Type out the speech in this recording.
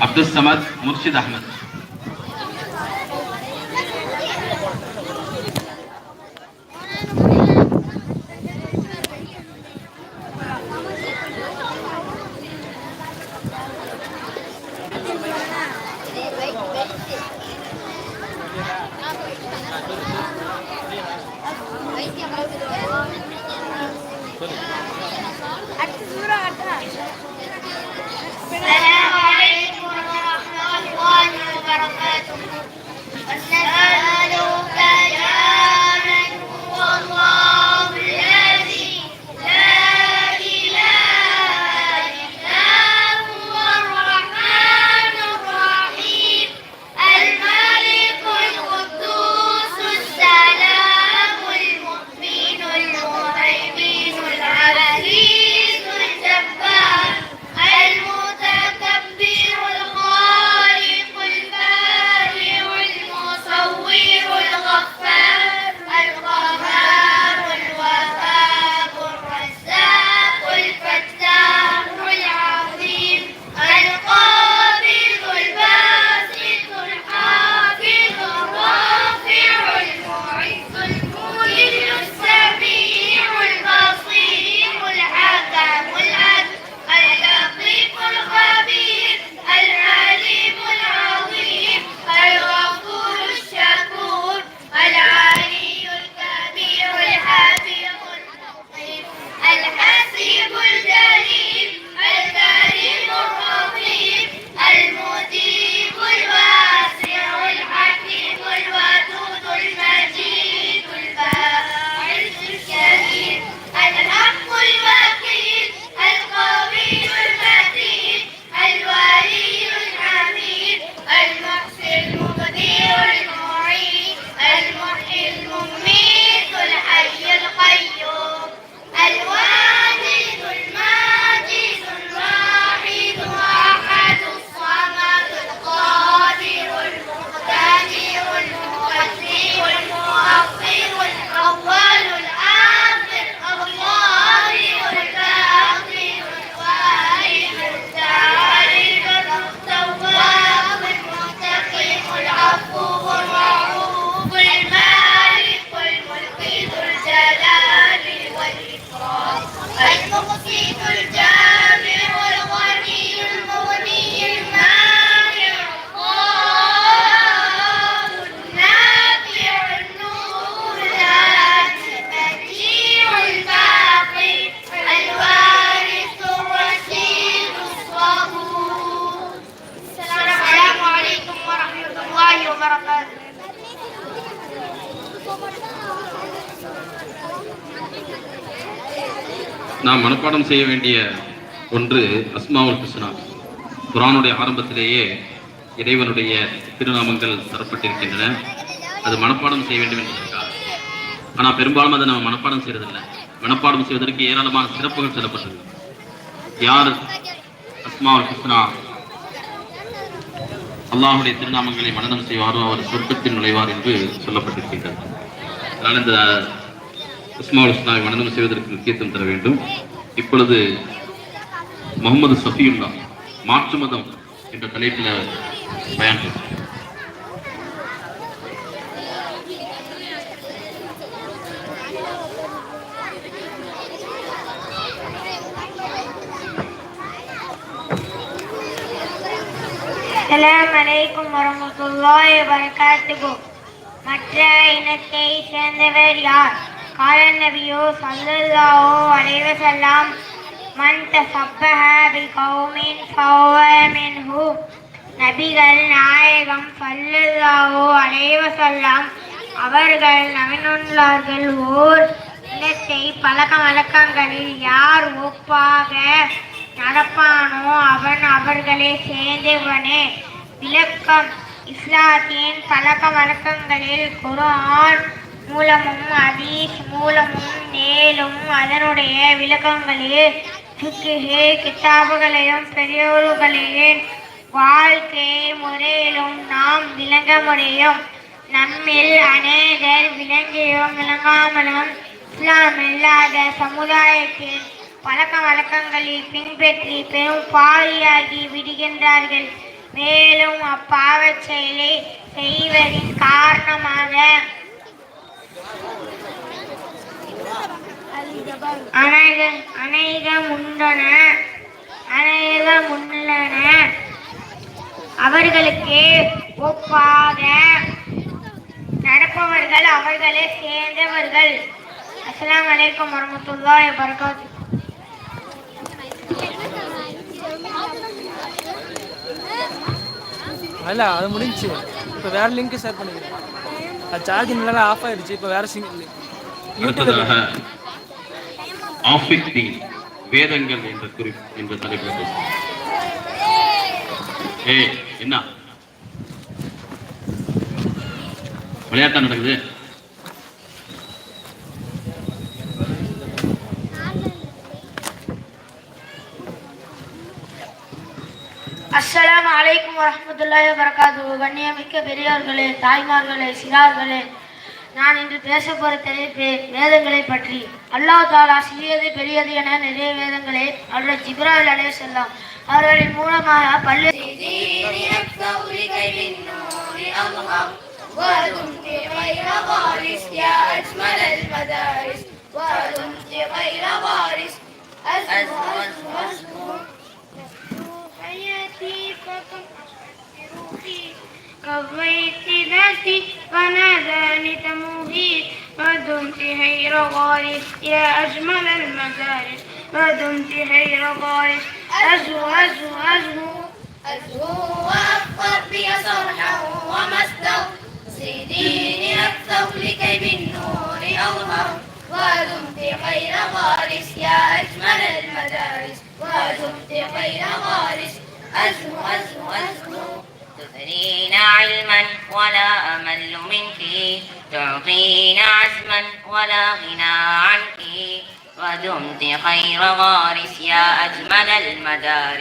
عبد الصمد مرشد أحمد நான் மனப்பாடம் செய்ய வேண்டிய ஒன்று அஸ்மாவுல் கிருஷ்ணா குரானுடைய ஆரம்பத்திலேயே இறைவனுடைய திருநாமங்கள் தரப்பட்டிருக்கின்றன. அது மனப்பாடம் செய்ய வேண்டும் என்பதற்காக ஆனால் பெரும்பாலும் அதை நம்ம மனப்பாடம் செய்வதில்லை மனப்பாடம் செய்வதற்கு ஏராளமான சிறப்புகள் சொல்லப்பட்டுள்ளது யார் அஸ்மாவுல் கிருஷ்ணா அல்லாஹுடைய திருநாமங்களை மனதம் செய்வாரோ அவர் சொர்க்கத்தில் நுழைவார் என்று சொல்லப்பட்டிருக்கின்றார் அதனால் இந்த இஸ்மாவுல் இஸ்லாமை செய்வதற்கு முக்கியத்துவம் தர வேண்டும். இப்பொழுது முகமது சஃபியுல்லா மாற்று மதம் என்ற தலைப்பில் பயன் அஸ்லாம் அஸ்ஸலாமு அலைக்கும் வரமத்துல்லாஹி மற்ற இனத்தை சேர்ந்தவர் யார்? காலன் நபியோ ஸல்லல்லாஹு அலைஹி வஸல்லம் மன் தஸப்பஹ பிகௌமின் ஃபஹுவ மின்ஹு. நபிகள் நாயகம் சல்லுல்லாவோ அலைவசல்லாம் அவர்கள் நவினுள்ளார்கள். ஓர் இனத்தை பழக்க வழக்கங்களில் யார் ஒப்பாக நடப்பானோ அவன் அவர்களை சேர்ந்தவனே. விளக்கம். இஸ்லாத்தின் பழக்க வழக்கங்களில் குர்ஆன் மூலமும் அதீஸ் மூலமும் மேலும் அதனுடைய விளக்கங்களில் ஃபிக்ஹு கிதாபுகளையும் பெரியோர்களின் வாழ்க்கை முறையிலும் நாம் விளங்க முடியும். நம்மில் அநேகர் விளங்கியும் விளங்காமலும் இஸ்லாம் இல்லாத சமுதாயத்தில் பழக்க வழக்கங்களில் பின்பற்றி பெரும் பாவியாகி விடுகின்றார்கள். மேலும் அப்பாவச் செயலை செய்வதின் காரணமாக அநேக அநேகம் உண்டன அநேகம் உள்ளன அவர்களுக்கு ஒப்பாக நடப்பவர்கள் அவர்களே சேர்ந்தவர்கள். அஸ்லாம் வலைக்கம் வரமத்துல்லா வபரகாத்து அல்ல அது முடிஞ்சுச்சு இப்போ வேற லிங்க் ஷேர் பண்ணிக்கிறேன். அது சார்ஜிங் இல்லைனா ஆஃப் ஆயிடுச்சு இப்போ வேற சிங்கிள் யூடியூப்ல அடுத்ததாக ஆஃபிக் தீன் வேதங்கள் என்ற குறி என்ற தலைப்பில் பேசுகிறேன் ஏய் என்ன? விளையாட்டா நடக்குது? அஸ்ஸலாமு அலைக்கும் வரஹ்மத்துல்லாஹி வபரகாத்துஹு கண்ணியமிக்க பெரியோர்களே தாய்மார்களே சிறார்களே நான் இன்று பேச போற தலைப்பு வேதங்களை பற்றி அல்லாஹ் தாலா சிறியது பெரியது என நிறைய வேதங்களை அவருடைய ஜிப்ராவில் அலைய செல்லாம் அவர்களின் மூலமாக பல்வேறு ودمت غير وارث يا قضيت نفسي وناداني تموهيد ما دمت حير غارس. يا أجمل المزارس ما دمت حير غارس. أزهو أزهو أزهو. أزهو وأفطر بي صرحه ومسته سيديني أكثر لكي بالنور أظهر. ودمت خير غارس. يا أجمل المدارس. ودمت خير غارس. أزهو أزهو أزهو. ولا أمل منك. تعطين عزما ولا غنى عنك. ودمت خير وارث يا أجمل المدارس.